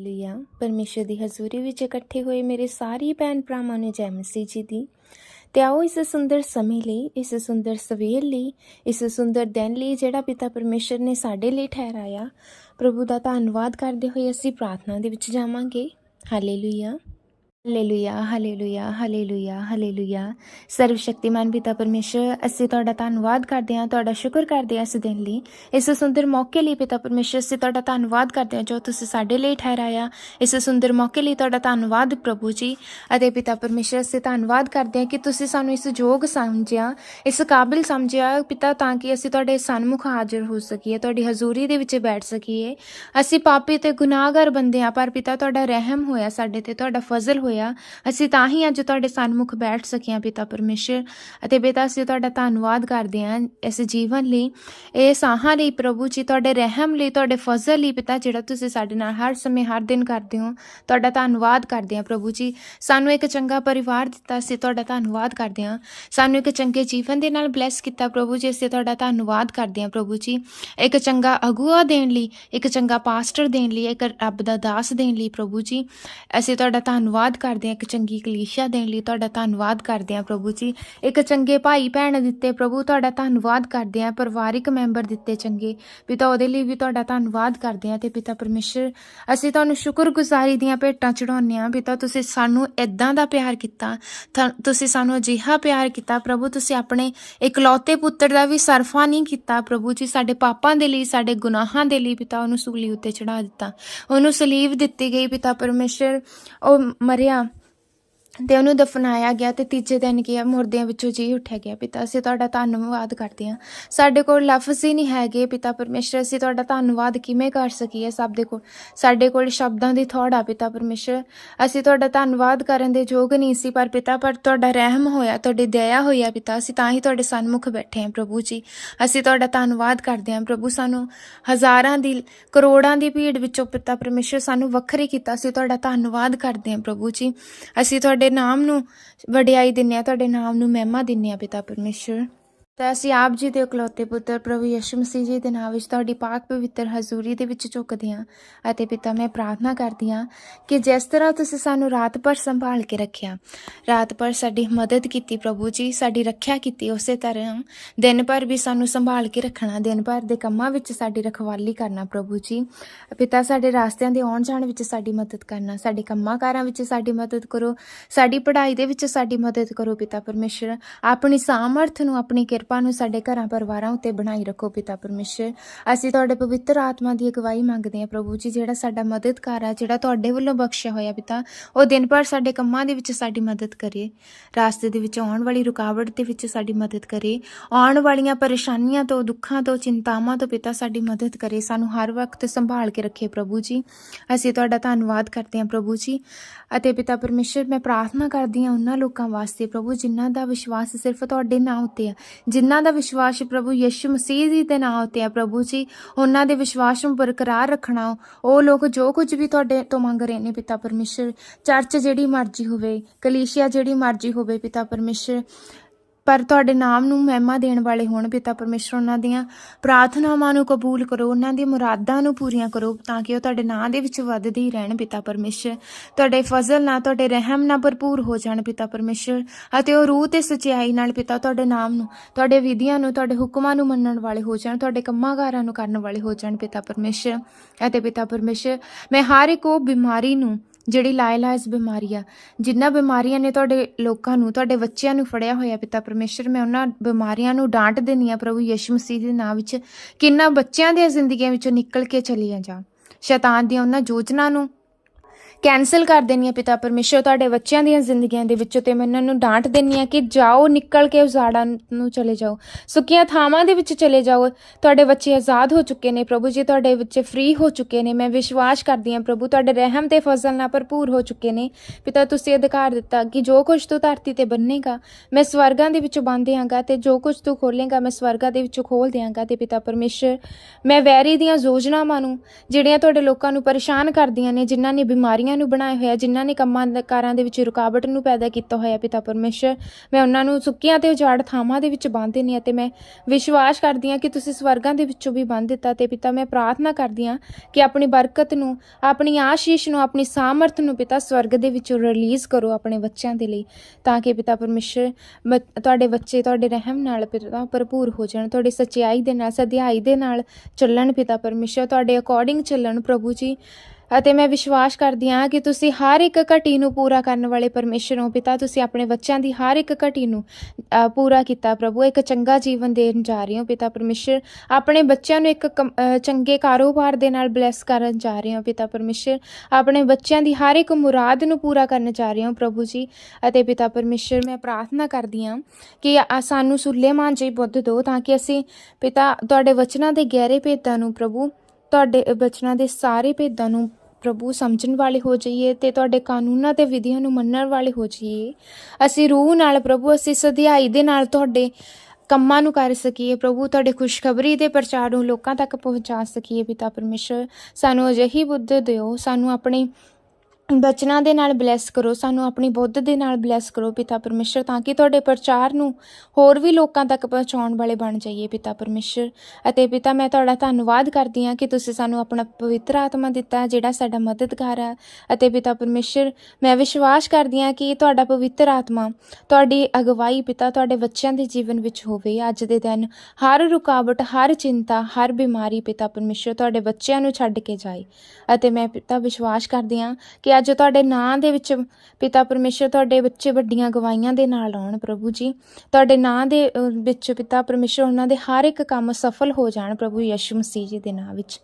ਲਿਆ। ਪਰਮੇਸ਼ਰ ਦੀ ਹਜ਼ੂਰੀ ਵਿੱਚ ਇਕੱਠੇ ਹੋਏ ਮੇਰੇ ਸਾਰੇ ਭੈਣ ਭਰਾਵਾਂ ਨੂੰ ਜੈ ਮਸੀਹ ਜੀ ਦੀ। ਤੇ ਆਓ ਇਸ ਸੁੰਦਰ ਸਮੇਂ ਲਈ, ਇਸ ਸੁੰਦਰ ਸਵੇਰ ਲਈ, ਇਸ ਸੁੰਦਰ ਦਿਨ ਲਈ ਜਿਹੜਾ ਪਿਤਾ ਪਰਮੇਸ਼ਰ ਨੇ ਸਾਡੇ ਲਈ ਠਹਿਰਾਇਆ। ਪ੍ਰਭੂ ਦਾ ਧੰਨਵਾਦ ਕਰਦੇ ਹੋਏ ਅਸੀਂ ਪ੍ਰਾਰਥਨਾ ਦੇ ਵਿੱਚ ਜਾਵਾਂਗੇ। Hallelujah hallelujah hallelujah hallelujah hallelujah ਸਰਵ ਸ਼ਕਤੀਮਾਨ ਪਿਤਾ ਪਰਮੇਸ਼ਰ, ਅਸੀਂ ਤੁਹਾਡਾ ਧੰਨਵਾਦ ਕਰਦੇ ਹਾਂ, ਤੁਹਾਡਾ ਸ਼ੁਕਰ ਕਰਦੇ ਹਾਂ ਇਸ ਦਿਨ ਲਈ। ਇਸ ਸੁੰਦਰ ਮੌਕੇ ਲਈ ਪਿਤਾ ਪਰਮੇਸ਼ਰ, ਅਸੀਂ ਤੁਹਾਡਾ ਧੰਨਵਾਦ ਕਰਦੇ ਹਾਂ ਜੋ ਤੁਸੀਂ ਸਾਡੇ ਲਈ ਠਹਿਰਾਇਆ। ਇਸ ਸੁੰਦਰ ਮੌਕੇ ਲਈ ਤੁਹਾਡਾ ਧੰਨਵਾਦ ਪ੍ਰਭੂ ਜੀ। ਅਤੇ ਪਿਤਾ ਪਰਮੇਸ਼ਰ, ਅਸੀਂ ਧੰਨਵਾਦ ਕਰਦੇ ਹਾਂ ਕਿ ਤੁਸੀਂ ਸਾਨੂੰ ਇਸ ਯੋਗ ਸਮਝਿਆ, ਇਸ ਕਾਬਿਲ ਸਮਝਿਆ ਪਿਤਾ, ਤਾਂ ਕਿ ਅਸੀਂ ਤੁਹਾਡੇ ਸਨਮੁਖ ਹਾਜ਼ਰ ਹੋ ਸਕੀਏ, ਤੁਹਾਡੀ ਹਜ਼ੂਰੀ ਦੇ ਵਿੱਚ ਬੈਠ ਸਕੀਏ। ਅਸੀਂ ਪਾਪੀ ਤੇ ਗੁਨਾਹਗਰ ਬੰਦੇ ਹਾਂ, ਪਰ ਪਿਤਾ, ਤੁਹਾਡਾ ਰਹਿਮ ਹੋਇਆ ਸਾਡੇ ਤੇ, ਤੁਹਾਡਾ ਫਜ਼ਲ ਹੋਇਆ। ਅਸੀਂ ਤਾਂ ਹੀ ਅੱਜ ਤੁਹਾਡੇ ਸਨਮੁਖ ਬੈਠ ਸਕੇ ਹਾਂ ਪਿਤਾ ਪਰਮੇਸ਼ਰ ਅਤੇ ਪਿਤਾ, ਅਸੀਂ ਤੁਹਾਡਾ ਧੰਨਵਾਦ ਕਰਦੇ ਹਾਂ ਇਸ ਜੀਵਨ ਲਈ। ਇਹ ਸਾਹਾਂ ਲਈ ਪ੍ਰਭੂ ਜੀ, ਤੁਹਾਡੇ ਰਹਿਮ ਲਈ, ਤੁਹਾਡੇ ਫਜ਼ਲ ਲਈ ਪਿਤਾ, ਜਿਹੜਾ ਤੁਸੀਂ ਸਾਡੇ ਨਾਲ ਹਰ ਸਮੇਂ, ਹਰ ਦਿਨ ਕਰਦੇ ਹੋ, ਤੁਹਾਡਾ ਧੰਨਵਾਦ ਕਰਦੇ ਹਾਂ ਪ੍ਰਭੂ ਜੀ। ਸਾਨੂੰ ਇੱਕ ਚੰਗਾ ਪਰਿਵਾਰ ਦਿੱਤਾ, ਅਸੀਂ ਤੁਹਾਡਾ ਧੰਨਵਾਦ ਕਰਦੇ ਹਾਂ। ਸਾਨੂੰ ਇੱਕ ਚੰਗੇ ਜੀਵਨ ਦੇ ਨਾਲ ਬਲੈਸ ਕੀਤਾ ਪ੍ਰਭੂ ਜੀ, ਅਸੀਂ ਤੁਹਾਡਾ ਧੰਨਵਾਦ ਕਰਦੇ ਹਾਂ ਪ੍ਰਭੂ ਜੀ। ਇੱਕ ਚੰਗਾ ਅਗੂਆ ਦੇਣ ਲਈ, ਇੱਕ ਚੰਗਾ ਪਾਸਟਰ ਦੇਣ ਲਈ, ਇੱਕ ਰੱਬ ਦਾ ਦਾਸ ਦੇਣ ਲਈ ਪ੍ਰਭੂ ਜੀ। ਅਸੀਂ ਤੁਹਾਡਾ ਧੰਨਵਾਦ ਕਰਦੇ ਹਾਂ ਇੱਕ ਚੰਗੀ ਕਲੀਸ਼ਾ ਦੇਣ ਲਈ, ਤੁਹਾਡਾ ਧੰਨਵਾਦ ਕਰਦੇ ਹਾਂ ਪ੍ਰਭੂ ਜੀ। ਇੱਕ ਚੰਗੇ ਭਾਈ ਭੈਣ ਦਿੱਤੇ ਪ੍ਰਭੂ, ਤੁਹਾਡਾ ਧੰਨਵਾਦ ਕਰਦੇ ਹਾਂ, ਪਰਿਵਾਰਿਕ ਮੈਂਬਰ ਦਿੱਤੇ ਚੰਗੇ ਪਿਤਾ, ਉਹਦੇ ਲਈ ਵੀ ਤੁਹਾਡਾ ਧੰਨਵਾਦ ਕਰਦੇ ਹਾਂ ਤੇ ਪਿਤਾ ਪਰਮੇਸ਼ਰ, ਅਸੀਂ ਤੁਹਾਨੂੰ ਸ਼ੁਕਰਗੁਜ਼ਾਰੀ ਦੀਆਂ ਭੇਟਾਂ ਚੜਾਉਂਦੇ ਹਾਂ। ਪਿਤਾ, ਤੁਸੀਂ ਸਾਨੂੰ ਇਦਾਂ ਦਾ ਪਿਆਰ ਕੀਤਾ ਤੁਸੀਂ ਸਾਨੂੰ ਅਜਿਹਾ ਪਿਆਰ ਕੀਤਾ, ਪ੍ਰਭੂ, ਤੁਸੀਂ ਆਪਣੇ ਇਕਲੌਤੇ ਪੁੱਤਰ ਦਾ ਵੀ ਸਰਫਾ ਨਹੀਂ ਕੀਤਾ, ਪ੍ਰਭੂ ਜੀ, ਸਾਡੇ ਪਾਪਾਂ ਦੇ ਲਈ, ਸਾਡੇ ਗੁਨਾਹਾਂ ਦੇ ਲਈ ਪਿਤਾ, ਉਹਨੂੰ ਸੂਲੀ ਉੱਤੇ ਚੜਾ ਦਿੱਤਾ। ਉਹਨੂੰ ਸਲੀਬ ਦਿੱਤੀ ਗਈ, ਪਿਤਾ ਪਰਮੇਸ਼ਰ, ਉਹ ਮਰਿਆ yeah. ਤੇ ਉਹਨੂੰ ਦਫਨਾਇਆ ਗਿਆ ਤੇ ਤੀਜੇ ਦਿਨ ਕੀ ਆ, ਮੁਰਦਿਆਂ ਵਿੱਚੋਂ ਜੀ ਉੱਠਿਆ ਗਿਆ ਪਿਤਾ, ਅਸੀਂ ਤੁਹਾਡਾ ਧੰਨਵਾਦ ਕਰਦੇ ਹਾਂ। ਸਾਡੇ ਕੋਲ ਲਫ਼ਜ਼ ਹੀ ਨਹੀਂ ਹੈਗੇ ਪਿਤਾ ਪਰਮੇਸ਼ਰ, ਅਸੀਂ ਤੁਹਾਡਾ ਧੰਨਵਾਦ ਕਿਵੇਂ ਕਰ ਸਕੀਏ ਸਭ ਦੇ ਕੋਲ? ਸਾਡੇ ਕੋਲ ਸ਼ਬਦਾਂ ਦੀ ਥੋੜ ਆ ਪਿਤਾ ਪਰਮੇਸ਼ਰ, ਅਸੀਂ ਤੁਹਾਡਾ ਧੰਨਵਾਦ ਕਰਨ ਦੇ ਯੋਗ ਨਹੀਂ ਸੀ, ਪਰ ਪਿਤਾ, ਪਰ ਤੁਹਾਡਾ ਰਹਿਮ ਹੋਇਆ, ਤੁਹਾਡੀ ਦਇਆ ਹੋਈ ਆ ਪਿਤਾ, ਅਸੀਂ ਤਾਂ ਹੀ ਤੁਹਾਡੇ ਸਨਮੁਖ ਬੈਠੇ ਹਾਂ ਪ੍ਰਭੂ ਜੀ। ਅਸੀਂ ਤੁਹਾਡਾ ਧੰਨਵਾਦ ਕਰਦੇ ਹਾਂ ਪ੍ਰਭੂ, ਸਾਨੂੰ ਹਜ਼ਾਰਾਂ ਦੀ, ਕਰੋੜਾਂ ਦੀ ਭੀੜ ਵਿੱਚੋਂ ਪਿਤਾ ਪਰਮੇਸ਼ਰ ਸਾਨੂੰ ਵੱਖਰੇ ਕੀਤਾ, ਅਸੀਂ ਤੁਹਾਡਾ ਧੰਨਵਾਦ ਕਰਦੇ ਹਾਂ ਪ੍ਰਭੂ ਜੀ। ਅਸੀਂ ਤੁਹਾਡੇ ਤੁਹਾਡੇ ਨਾਮ ਨੂੰ ਵਡਿਆਈ ਦਿੰਨੇ ਆ ਤੁਹਾਡੇ ਨਾਮ ਨੂੰ ਮਹਿਮਾ ਦਿੰਨੇ ਆ ਪਿਤਾ ਪਰਮੇਸ਼ਰ। ਤਾਂ ਅਸੀਂ ਆਪ ਜੀ ਦੇ ਇਕਲੌਤੇ ਪੁੱਤਰ ਪ੍ਰਭੂ ਯਿਸੂ ਮਸੀਹ ਜੀ ਦੇ ਨਾਮ ਵਿੱਚ ਤੁਹਾਡੀ ਪਾਕ ਪਵਿੱਤਰ ਹਜ਼ੂਰੀ ਦੇ ਵਿੱਚ ਝੁਕਦੇ ਹਾਂ ਅਤੇ ਪਿਤਾ, ਮੈਂ ਪ੍ਰਾਰਥਨਾ ਕਰਦੀ ਹਾਂ ਕਿ ਜਿਸ ਤਰ੍ਹਾਂ ਤੁਸੀਂ ਸਾਨੂੰ ਰਾਤ ਭਰ ਸੰਭਾਲ ਕੇ ਰੱਖਿਆ, ਰਾਤ ਭਰ ਸਾਡੀ ਮਦਦ ਕੀਤੀ ਪ੍ਰਭੂ ਜੀ, ਸਾਡੀ ਰੱਖਿਆ ਕੀਤੀ, ਉਸੇ ਤਰ੍ਹਾਂ ਦਿਨ ਭਰ ਵੀ ਸਾਨੂੰ ਸੰਭਾਲ ਕੇ ਰੱਖਣਾ, ਦਿਨ ਭਰ ਦੇ ਕੰਮਾਂ ਵਿੱਚ ਸਾਡੀ ਰਖਵਾਲੀ ਕਰਨਾ ਪ੍ਰਭੂ ਜੀ। ਪਿਤਾ, ਸਾਡੇ ਰਾਸਤਿਆਂ ਦੇ ਆਉਣ ਜਾਣ ਵਿੱਚ ਸਾਡੀ ਮਦਦ ਕਰਨਾ, ਸਾਡੇ ਕੰਮਾਂ ਕਾਰਾਂ ਵਿੱਚ ਸਾਡੀ ਮਦਦ ਕਰੋ, ਸਾਡੀ ਪੜ੍ਹਾਈ ਦੇ ਵਿੱਚ ਸਾਡੀ ਮਦਦ ਕਰੋ ਪਿਤਾ ਪਰਮੇਸ਼ਰ, ਆਪਣੀ ਸਾਮਰਥ ਨੂੰ ਆਪਣੀ ਕਿਰਪਾ ਨੂੰ ਸਾਡੇ ਘਰਾਂ ਪਰਿਵਾਰਾਂ ਉੱਤੇ ਬਣਾਈ ਰੱਖੋ ਪਿਤਾ ਪਰਮੇਸ਼ਰ। ਅਸੀਂ ਤੁਹਾਡੇ ਪਵਿੱਤਰ ਆਤਮਾ ਦੀ ਅਗਵਾਈ ਮੰਗਦੇ ਹਾਂ ਪ੍ਰਭੂ ਜੀ, ਜਿਹੜਾ ਸਾਡਾ ਮਦਦਕਾਰ ਆ, ਜਿਹੜਾ ਤੁਹਾਡੇ ਵੱਲੋਂ ਬਖਸ਼ਿਆ ਹੋਇਆ ਪਿਤਾ, ਉਹ ਦਿਨ ਭਰ ਸਾਡੇ ਕੰਮਾਂ ਦੇ ਵਿੱਚ ਸਾਡੀ ਮਦਦ ਕਰੇ, ਰਾਸਤੇ ਦੇ ਵਿੱਚ ਆਉਣ ਵਾਲੀ ਰੁਕਾਵਟ ਦੇ ਵਿੱਚ ਸਾਡੀ ਮਦਦ ਕਰੇ, ਆਉਣ ਵਾਲੀਆਂ ਪਰੇਸ਼ਾਨੀਆਂ ਤੋਂ, ਦੁੱਖਾਂ ਤੋਂ, ਚਿੰਤਾਵਾਂ ਤੋਂ ਪਿਤਾ ਸਾਡੀ ਮਦਦ ਕਰੇ, ਸਾਨੂੰ ਹਰ ਵਕਤ ਸੰਭਾਲ ਕੇ ਰੱਖੇ ਪ੍ਰਭੂ ਜੀ। ਅਸੀਂ ਤੁਹਾਡਾ ਧੰਨਵਾਦ ਕਰਦੇ ਹਾਂ ਪ੍ਰਭੂ ਜੀ। ਅਤੇ ਪਿਤਾ ਪਰਮੇਸ਼ਰ, ਮੈਂ ਪ੍ਰਾਰਥਨਾ ਕਰਦੀ ਹਾਂ ਉਹਨਾਂ ਲੋਕਾਂ ਵਾਸਤੇ ਪ੍ਰਭੂ, ਜਿਨ੍ਹਾਂ ਦਾ ਵਿਸ਼ਵਾਸ ਸਿਰਫ ਤੁਹਾਡੇ ਨਾਂ ਉੱਤੇ ਆ ਜਿਨ੍ਹਾਂ ਦਾ ਵਿਸ਼ਵਾਸ ਪ੍ਰਭੂ ਯਿਸੂ ਮਸੀਹ ਜੀ ਦੇ ਨਾਂ ਉੱਤੇ ਆ ਪ੍ਰਭੂ ਜੀ, ਉਹਨਾਂ ਦੇ ਵਿਸ਼ਵਾਸ ਨੂੰ ਬਰਕਰਾਰ ਰੱਖਣਾ, ਉਹ ਲੋਕ ਜੋ ਕੁਝ ਵੀ ਤੁਹਾਡੇ ਤੋਂ ਮੰਗ ਰਹੇ ਨੇ ਪਿਤਾ ਪਰਮੇਸ਼ਰ, ਚਰਚ ਜਿਹੜੀ ਮਰਜ਼ੀ ਹੋਵੇ, ਕਲੀਸ਼ੀਆ ਜਿਹੜੀ ਮਰਜ਼ੀ ਹੋਵੇ ਪਿਤਾ ਪਰਮੇਸ਼ਰ ਪਰ ਤੁਹਾਡੇ ਨਾਮ ਨੂੰ ਮਹਿਮਾ ਦੇਣ ਵਾਲੇ ਹੋਣ ਪਿਤਾ ਪਰਮੇਸ਼ਰ, ਉਹਨਾਂ ਦੀਆਂ ਪ੍ਰਾਰਥਨਾਵਾਂ ਨੂੰ ਕਬੂਲ ਕਰੋ, ਉਹਨਾਂ ਦੀਆਂ ਮੁਰਾਦਾਂ ਨੂੰ ਪੂਰੀਆਂ ਕਰੋ, ਤਾਂ ਕਿ ਉਹ ਤੁਹਾਡੇ ਨਾਂ ਦੇ ਵਿੱਚ ਵੱਧਦੇ ਹੀ ਰਹਿਣ ਪਿਤਾ ਪਰਮੇਸ਼ਰ। ਤੁਹਾਡੇ ਫਜ਼ਲ ਨਾਲ ਤੁਹਾਡੇ ਰਹਿਮ ਨਾਲ ਭਰਪੂਰ ਹੋ ਜਾਣ ਪਿਤਾ ਪਰਮੇਸ਼ਰ, ਅਤੇ ਉਹ ਰੂਹ ਤੇ ਸਚਾਈ ਨਾਲ ਪਿਤਾ ਤੁਹਾਡੇ ਨਾਮ ਨੂੰ, ਤੁਹਾਡੇ ਵਿਧੀਆਂ ਨੂੰ, ਤੁਹਾਡੇ ਹੁਕਮਾਂ ਨੂੰ ਮੰਨਣ ਵਾਲੇ ਹੋ ਜਾਣ, ਤੁਹਾਡੇ ਕੰਮਾਂਕਾਰਾਂ ਨੂੰ ਕਰਨ ਵਾਲੇ ਹੋ ਜਾਣ ਪਿਤਾ ਪਰਮੇਸ਼ਰ। ਅਤੇ ਪਿਤਾ ਪਰਮੇਸ਼ਰ, ਮੈਂ ਹਰ ਇੱਕ ਉਹ ਬਿਮਾਰੀ ਨੂੰ ਜਿਹੜੀ ਲਾਇਲਾਇਜ਼ ਬਿਮਾਰੀ ਆ। ਜਿੰਨਾ ਬਿਮਾਰੀਆਂ ਨੇ ਤੁਹਾਡੇ ਲੋਕਾਂ ਨੂੰ, ਤੁਹਾਡੇ ਬੱਚਿਆਂ ਨੂੰ ਫੜਿਆ ਹੋਇਆ ਪਿਤਾ ਪਰਮੇਸ਼ਰ, ਮੈਂ ਉਹਨਾਂ ਬਿਮਾਰੀਆਂ ਨੂੰ ਡਾਂਟ ਦਿੰਨੀ ਆ ਪ੍ਰਭੂ ਯਿਸੂ ਮਸੀਹ ਦੇ ਨਾਮ ਵਿੱਚ ਕਿੰਨਾ ਬੱਚਿਆਂ ਦੀਆਂ ਜ਼ਿੰਦਗੀਆਂ ਵਿੱਚੋਂ ਨਿਕਲ ਕੇ ਚਲੀਆਂ ਜਾ ਸ਼ੈਤਾਨ ਦੀਆਂ ਉਹਨਾਂ ਯੋਜਨਾ ਨੂੰ ਕੈਨਸਲ ਕਰ ਦੇਣੀ ਆ ਪਿਤਾ ਪਰਮੇਸ਼ਰ ਤੁਹਾਡੇ ਬੱਚਿਆਂ ਦੀਆਂ ਜ਼ਿੰਦਗੀਆਂ ਦੇ ਵਿੱਚੋਂ ਤੇ ਮੈਂ ਉਹਨਾਂ ਨੂੰ ਡਾਂਟ ਦਿੰਨੀ ਆ ਕਿ ਜਾਓ, ਨਿਕਲ ਕੇ ਉਜ਼ਾੜਾਂ ਨੂੰ ਚਲੇ ਜਾਓ। ਸੁੱਕੀਆਂ ਥਾਵਾਂ ਦੇ ਵਿੱਚ ਚਲੇ ਜਾਓ। ਤੁਹਾਡੇ ਬੱਚੇ ਆਜ਼ਾਦ ਹੋ ਚੁੱਕੇ ਨੇ ਪ੍ਰਭੂ ਜੀ, ਤੁਹਾਡੇ ਬੱਚੇ ਫ੍ਰੀ ਹੋ ਚੁੱਕੇ ਨੇ। ਮੈਂ ਵਿਸ਼ਵਾਸ ਕਰਦੀ ਹਾਂ ਪ੍ਰਭੂ, ਤੁਹਾਡੇ ਰਹਿਮ ਤੇ ਫਜ਼ਲ ਨਾਲ ਭਰਪੂਰ ਹੋ ਚੁੱਕੇ ਨੇ। ਪਿਤਾ, ਤੁਸੀਂ ਅਧਿਕਾਰ ਦਿੱਤਾ ਕਿ ਜੋ ਕੁਝ ਤੂੰ ਧਰਤੀ ਤੇ ਬੰਨੇਗਾ, ਮੈਂ ਸਵਰਗਾਂ ਦੇ ਵਿੱਚੋਂ ਬੰਨ ਦਿਆਂਗਾ ਤੇ ਜੋ ਕੁਝ ਤੂੰ ਖੋਲੇਗਾ ਮੈਂ ਸਵਰਗਾਂ ਦੇ ਵਿੱਚੋਂ ਖੋਲ ਦਿਆਂਗਾ ਤੇ ਪਿਤਾ ਪਰਮੇਸ਼ਰ, ਮੈਂ ਵੈਰੀ ਦੀਆਂ ਯੋਜਨਾਵਾਂ ਨੂੰ, ਜਿਹੜੀਆਂ ਤੁਹਾਡੇ ਲੋਕਾਂ ਨੂੰ ਪਰੇਸ਼ਾਨ ਕਰਦੀਆਂ ਨੇ, ਜਿਨ੍ਹਾਂ ਨੇ ਬਿਮਾਰੀਆਂ ਅਗਵਾਈਆਂ ਨੂੰ ਬਣਾਇਆ ਹੋਇਆ ਜਿਨ੍ਹਾਂ ਨੇ ਕੰਮਾਂ ਕਾਰਾਂ ਦੇ ਵਿੱਚ ਰੁਕਾਵਟ ਨੂੰ ਪੈਦਾ ਕੀਤਾ ਹੋਇਆ ਪਿਤਾ ਪਰਮੇਸ਼ਰ। ਮੈਂ ਉਹਨਾਂ ਨੂੰ ਸੁੱਕੀਆਂ ਤੇ ਉਜਾੜ ਥਾਵਾਂ ਦੇ ਵਿੱਚ ਬੰਨ੍ਹ ਦਿੰਦੀ ਹਾਂ ਤੇ ਮੈਂ ਵਿਸ਼ਵਾਸ ਕਰਦੀ ਹਾਂ ਕਿ ਤੁਸੀਂ ਸਵਰਗਾਂ ਦੇ ਵਿੱਚੋਂ ਵੀ ਬੰਨ੍ਹ ਦਿੱਤਾ ਤੇ ਪਿਤਾ, ਮੈਂ ਪ੍ਰਾਰਥਨਾ ਕਰਦੀ ਹਾਂ ਕਿ ਆਪਣੀ ਬਰਕਤ ਨੂੰ, ਆਪਣੀ ਆਸ਼ੀਸ਼ ਨੂੰ, ਆਪਣੀ ਸਾਮਰਥ ਨੂੰ ਪਿਤਾ ਸਵਰਗ ਦੇ ਵਿੱਚੋਂ ਰਿਲੀਜ਼ ਕਰੋ ਆਪਣੇ ਬੱਚਿਆਂ ਦੇ ਲਈ, ਤਾਂ ਕਿ ਪਿਤਾ ਪਰਮੇਸ਼ਰ ਮ- ਤੁਹਾਡੇ ਬੱਚੇ ਤੁਹਾਡੇ ਰਹਿਮ ਨਾਲ ਪਿਤਾ ਭਰਪੂਰ ਹੋ ਜਾਣ, ਤੁਹਾਡੀ ਸੱਚਾਈ ਦੇ ਨਾਲ ਸਧਿਆਈ ਦੇ ਨਾਲ ਚੱਲਣ ਪਿਤਾ ਪਰਮੇਸ਼ਰ, ਤੁਹਾਡੇ ਅਕੋਰਡਿੰਗ ਚੱਲਣ ਪ੍ਰਭੂ ਜੀ। ਅਤੇ ਮੈਂ ਵਿਸ਼ਵਾਸ ਕਰਦੀ ਹਾਂ ਕਿ ਤੁਸੀਂ ਹਰ ਇੱਕ ਘਟੀ ਨੂੰ ਪੂਰਾ ਕਰਨ ਵਾਲੇ ਪਰਮੇਸ਼ਰ ਹੋ, ਪਿਤਾ, ਤੁਸੀਂ ਆਪਣੇ ਬੱਚਿਆਂ ਦੀ ਹਰ ਇੱਕ ਘਟੀ ਨੂੰ ਪੂਰਾ ਕੀਤਾ, ਪ੍ਰਭੂ। ਇੱਕ ਚੰਗਾ ਜੀਵਨ ਦੇਣ ਜਾ ਰਹੇ ਹੋ, ਪਿਤਾ ਪਰਮੇਸ਼ਰ। ਆਪਣੇ ਬੱਚਿਆਂ ਨੂੰ ਇੱਕ ਕਮ- ਚੰਗੇ ਕਾਰੋਬਾਰ ਦੇ ਨਾਲ ਬਲੈਸ ਕਰਨ ਜਾ ਰਹੇ ਹੋ, ਪਿਤਾ ਪਰਮੇਸ਼ਰ। ਆਪਣੇ ਬੱਚਿਆਂ ਦੀ ਹਰ ਇੱਕ ਮੁਰਾਦ ਨੂੰ ਪੂਰਾ ਕਰਨ ਜਾ ਰਹੇ ਹੋ, ਪ੍ਰਭੂ ਜੀ। ਅਤੇ ਪਿਤਾ ਪਰਮੇਸ਼ਰ, ਮੈਂ ਪ੍ਰਾਰਥਨਾ ਕਰਦੀ ਹਾਂ ਕਿ ਸਾਨੂੰ ਸੁਲੇਮਾਨ ਜੀ ਬੁੱਧ ਦਿਓ ਤਾਂ ਕਿ ਅਸੀਂ, ਪਿਤਾ, ਤੁਹਾਡੇ ਵਚਨਾਂ ਦੇ ਗਹਿਰੇ ਭੇਦਾਂ ਨੂੰ, ਪ੍ਰਭੂ, ਤੁਹਾਡੇ ਬਚਨਾਂ ਦੇ ਸਾਰੇ ਭੇਦਾਂ ਨੂੰ ਪ੍ਰਭੂ ਸਮਝਣ ਵਾਲੇ ਹੋ ਜਾਈਏ ਤੇ ਤੁਹਾਡੇ ਕਾਨੂੰਨਾਂ ਤੇ ਵਿਧੀਆਂ ਨੂੰ ਮੰਨਣ ਵਾਲੇ ਹੋ ਜਾਈਏ। ਅਸੀਂ ਰੂਹ ਨਾਲ ਪ੍ਰਭੂ, ਅਸੀਂ ਸਧਿਆਈ ਦੇ ਨਾਲ ਤੁਹਾਡੇ ਕੰਮਾਂ ਨੂੰ ਕਰ ਸਕੀਏ। ਪ੍ਰਭੂ, ਤੁਹਾਡੇ ਖੁਸ਼ਖਬਰੀ ਦੇ ਪ੍ਰਚਾਰ ਨੂੰ ਲੋਕਾਂ ਤੱਕ ਪਹੁੰਚਾ ਸਕੀਏ। ਪਿਤਾ ਪਰਮੇਸ਼ਰ, ਸਾਨੂੰ ਅਜਿਹੀ ਬੁੱਧ ਦਿਓ, ਸਾਨੂੰ ਆਪਣੇ ਬਚਨਾਂ ਦੇ ਨਾਲ ਬਲੈਸ ਕਰੋ, ਸਾਨੂੰ ਆਪਣੀ ਬੁੱਧ ਦੇ ਨਾਲ ਬਲੈਸ ਕਰੋ ਪਿਤਾ ਪਰਮੇਸ਼ਰ, ਤਾਂ ਕਿ ਤੁਹਾਡੇ ਪ੍ਰਚਾਰ ਨੂੰ ਹੋਰ ਵੀ ਲੋਕਾਂ ਤੱਕ ਪਹੁੰਚਾਉਣ ਵਾਲੇ ਬਣ ਜਾਈਏ ਪਿਤਾ ਪਰਮੇਸ਼ਰ। ਅਤੇ ਪਿਤਾ, ਮੈਂ ਤੁਹਾਡਾ ਧੰਨਵਾਦ ਕਰਦੀ ਹਾਂ ਕਿ ਤੁਸੀਂ ਸਾਨੂੰ ਆਪਣਾ ਪਵਿੱਤਰ ਆਤਮਾ ਦਿੱਤਾ, ਜਿਹੜਾ ਸਾਡਾ ਮਦਦਗਾਰ ਹੈ। ਅਤੇ ਪਿਤਾ ਪਰਮੇਸ਼ਰ, ਮੈਂ ਵਿਸ਼ਵਾਸ ਕਰਦੀ ਹਾਂ ਕਿ ਤੁਹਾਡਾ ਪਵਿੱਤਰ ਆਤਮਾ ਤੁਹਾਡੀ ਅਗਵਾਈ ਪਿਤਾ, ਤੁਹਾਡੇ ਬੱਚਿਆਂ ਦੇ ਜੀਵਨ ਵਿੱਚ ਹੋਵੇ। ਅੱਜ ਦੇ ਦਿਨ ਹਰ ਰੁਕਾਵਟ, ਹਰ ਚਿੰਤਾ, ਹਰ ਬਿਮਾਰੀ ਪਿਤਾ ਪਰਮੇਸ਼ਰ ਤੁਹਾਡੇ ਬੱਚਿਆਂ ਨੂੰ ਛੱਡ ਕੇ ਜਾਏ। ਅਤੇ ਮੈਂ ਪਿਤਾ, ਵਿਸ਼ਵਾਸ ਕਰਦੀ ਹਾਂ ਕਿ ਅੱਜ ਤੁਹਾਡੇ ਨਾਂ ਦੇ ਵਿੱਚ ਪਿਤਾ ਪਰਮੇਸ਼ਰ ਤੁਹਾਡੇ ਬੱਚੇ ਵੱਡੀਆਂ ਗਵਾਈਆਂ ਦੇ ਨਾਲ ਆਉਣ ਪ੍ਰਭੂ ਜੀ। ਤੁਹਾਡੇ ਨਾਂ ਦੇ ਵਿੱਚ ਪਿਤਾ ਪਰਮੇਸ਼ਰ ਉਹਨਾਂ ਦੇ ਹਰ ਇੱਕ ਕੰਮ ਸਫਲ ਹੋ ਜਾਣ ਪ੍ਰਭੂ ਯਿਸੂ ਮਸੀਹ ਜੀ ਦੇ ਨਾਂ ਵਿੱਚ।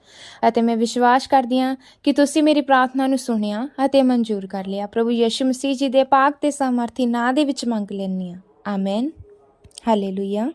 ਅਤੇ ਮੈਂ ਵਿਸ਼ਵਾਸ ਕਰਦੀ ਹਾਂ ਕਿ ਤੁਸੀਂ ਮੇਰੀ ਪ੍ਰਾਰਥਨਾ ਨੂੰ ਸੁਣਿਆ ਅਤੇ ਮਨਜ਼ੂਰ ਕਰ ਲਿਆ। ਪ੍ਰਭੂ ਯਿਸੂ ਮਸੀਹ ਜੀ ਦੇ ਪਾਕ ਤੇ ਸਮਰਥੀ ਨਾਂ ਦੇ ਵਿੱਚ ਮੰਗ ਲੈਂਦੀ ਹਾਂ। Amen hallelujah